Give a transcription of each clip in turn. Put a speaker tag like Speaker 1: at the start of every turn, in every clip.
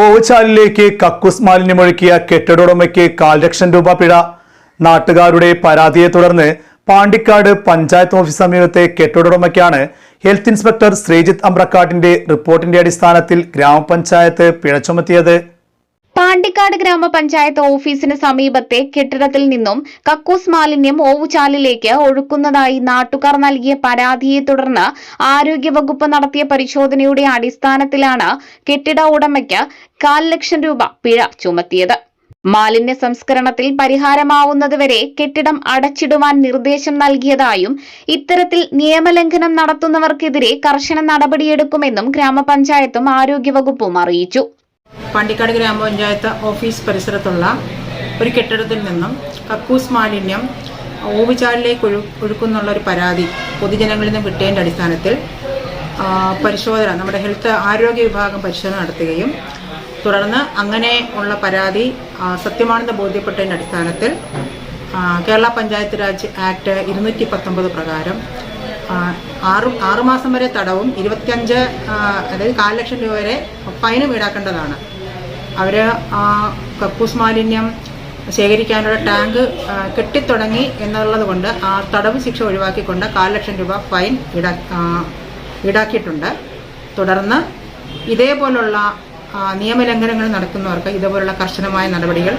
Speaker 1: ഓവുചാലിലേക്ക് കക്കൂസ് മാലിന്യമൊഴുക്കിയ കെട്ടിടോടമയ്ക്ക് കാൽ ലക്ഷം രൂപ പിഴ. നാട്ടുകാരുടെ പരാതിയെ തുടർന്ന് പാണ്ടിക്കാട് പഞ്ചായത്ത് ഓഫീസ് സമീപത്തെ കെട്ടിടോടമയ്ക്കാണ് ഹെൽത്ത് ഇൻസ്പെക്ടർ ശ്രീജിത്ത് അമ്പ്രക്കാട്ടിന്റെ റിപ്പോർട്ടിന്റെ അടിസ്ഥാനത്തിൽ ഗ്രാമപഞ്ചായത്ത് പിഴ ചുമത്തിയത്.
Speaker 2: പാണ്ടിക്കാട് ഗ്രാമപഞ്ചായത്ത് ഓഫീസിന് സമീപത്തെ കെട്ടിടത്തിൽ നിന്നും കക്കൂസ് മാലിന്യം ഓവുചാലിലേക്ക് ഒഴുക്കുന്നതായി നാട്ടുകാർ നൽകിയ പരാതിയെ തുടർന്ന് ആരോഗ്യവകുപ്പ് നടത്തിയ പരിശോധനയുടെ അടിസ്ഥാനത്തിലാണ് കെട്ടിട ഉടമയ്ക്ക് കാൽ ലക്ഷം രൂപ പിഴ ചുമത്തിയത്. മാലിന്യ സംസ്കരണത്തിൽ പരിഹാരമാവുന്നതുവരെ കെട്ടിടം അടച്ചിടുവാൻ നിർദ്ദേശം നൽകിയതായും ഇത്തരത്തിൽ നിയമലംഘനം നടത്തുന്നവർക്കെതിരെ കർശന നടപടിയെടുക്കുമെന്നും ഗ്രാമപഞ്ചായത്തും ആരോഗ്യവകുപ്പും അറിയിച്ചു.
Speaker 3: പാണ്ടിക്കാട് ഗ്രാമപഞ്ചായത്ത് ഓഫീസ് പരിസരത്തുള്ള ഒരു കെട്ടിടത്തിൽ നിന്നും കക്കൂസ് മാലിന്യം ഓവുചാലിലേക്ക് ഒഴു ഒഴുക്കുന്നുള്ള ഒരു പരാതി പൊതുജനങ്ങളിൽ നിന്ന് കിട്ടിയതിന്റെ അടിസ്ഥാനത്തിൽ പരിശോധന നമ്മുടെ ഹെൽത്ത് ആരോഗ്യ വിഭാഗം പരിശോധന നടത്തുകയും തുടർന്ന് അങ്ങനെ ഉള്ള പരാതി സത്യമാണെന്ന് ബോധ്യപ്പെട്ടതിന്റെ അടിസ്ഥാനത്തിൽ കേരള പഞ്ചായത്ത് രാജ് ആക്ട് ഇരുന്നൂറ്റി പത്തൊമ്പത് പ്രകാരം ആറു ആറ് ആറുമാസം വരെ തടവും ഇരുപത്തിയഞ്ച് അതായത് കാൽ ലക്ഷം രൂപ വരെ ഫൈനും ഈടാക്കേണ്ടതാണ്. അവർ ആ കക്കൂസ് മാലിന്യം ശേഖരിക്കാനുള്ള ടാങ്ക് കെട്ടിത്തുടങ്ങി എന്നുള്ളത് കൊണ്ട് ആ തടവ് ശിക്ഷ ഒഴിവാക്കിക്കൊണ്ട് കാൽ ലക്ഷം രൂപ ഫൈൻ ഈടാ ഈടാക്കിയിട്ടുണ്ട്. തുടർന്ന് ഇതേപോലുള്ള നിയമലംഘനങ്ങൾ നടക്കുന്നവർക്ക് ഇതേപോലുള്ള കർശനമായ നടപടികൾ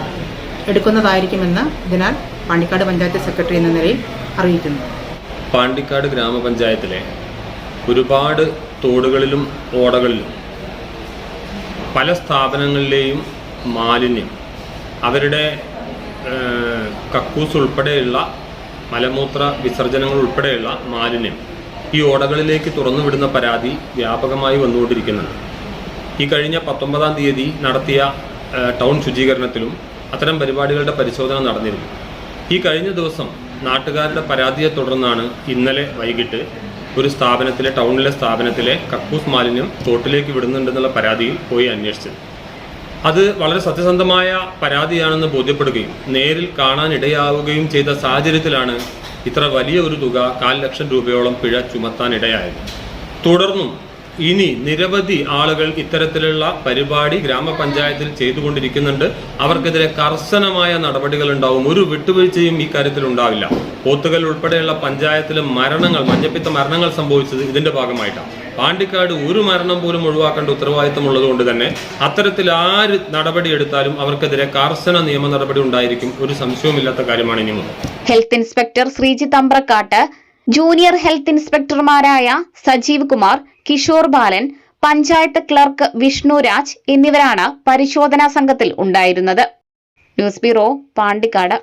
Speaker 3: എടുക്കുന്നതായിരിക്കുമെന്ന് ഇതിനാൽ പാണ്ടിക്കാട് പഞ്ചായത്ത് സെക്രട്ടറി എന്ന നിലയിൽ അറിയിക്കുന്നു.
Speaker 4: പാണ്ടിക്കാട് ഗ്രാമപഞ്ചായത്തിലെ ഒരുപാട് തോടുകളിലും ഓടകളിലും പല സ്ഥാപനങ്ങളിലെയും മാലിന്യം. അവരുടെ കക്കൂസ് ഉൾപ്പെടെയുള്ള മലമൂത്ര വിസർജനങ്ങൾ ഉൾപ്പെടെയുള്ള മാലിന്യം ഈ ഓടകളിലേക്ക് തുറന്നുവിടുന്ന പരാതി വ്യാപകമായി വന്നുകൊണ്ടിരിക്കുന്നുണ്ട്. ഈ കഴിഞ്ഞ പത്തൊമ്പതാം തീയതി നടത്തിയ ടൗൺ ശുചീകരണത്തിലും അത്തരം പരിപാടികളുടെ പരിശോധന നടന്നിരുന്നു. ഈ കഴിഞ്ഞ ദിവസം നാട്ടുകാരുടെ പരാതിയെ തുടർന്നാണ് ഇന്നലെ വൈകിട്ട് ഒരു സ്ഥാപനത്തിലെ ടൗണിലെ സ്ഥാപനത്തിലെ കക്കൂസ് മാലിന്യം തോട്ടിലേക്ക് വിടുന്നുണ്ടെന്നുള്ള പരാതിയിൽ പോയി അന്വേഷിച്ചത് അത് വളരെ സത്യസന്ധമായ പരാതിയാണെന്ന് ബോധ്യപ്പെടുകയും നേരിൽ കാണാനിടയാവുകയും ചെയ്ത സാഹചര്യത്തിലാണ് ഇത്ര വലിയ ഒരു തുക കാൽ ലക്ഷം രൂപയോളം പിഴ ചുമത്താനിടയായത്. തുടർന്നും ഇനി നിരവധി ആളുകൾ ഇത്തരത്തിലുള്ള പരിപാടി ഗ്രാമപഞ്ചായത്തിൽ ചെയ്തുകൊണ്ടിരിക്കുന്നുണ്ട്. അവർക്കെതിരെ കർശനമായ നടപടികൾ ഉണ്ടാവും ഒരു വിട്ടുവീഴ്ചയും ഈ കാര്യത്തിൽ ഉണ്ടാവില്ല. പോത്തുകൽ ഉൾപ്പെടെയുള്ള പഞ്ചായത്തിൽ മരണങ്ങൾ മഞ്ഞപ്പിത്ത മരണങ്ങൾ സംഭവിച്ചത് ഇതിന്റെ ഭാഗമായിട്ടാണ്. പാണ്ടിക്കാട് ഒരു മരണം പോലും ഒഴിവാക്കേണ്ട ഉത്തരവാദിത്തം കൊണ്ട് തന്നെ അത്തരത്തിൽ ആര് നടപടി എടുത്താലും അവർക്കെതിരെ കർശന നിയമ നടപടി ഉണ്ടായിരിക്കും. ഒരു സംശയവുമില്ലാത്ത കാര്യമാണ് ഇനി
Speaker 2: health inspector Sreejith Ambrakkat junior health ഇൻസ്പെക്ടർമാരായ Sajeev Kumar Kishore Balan panchayat clerk Vishnuraj എന്നിവരാണ് പരിശോധനാ സംഘത്തിൽ ഉണ്ടായിരുന്നത്. News bureau Pandikkad.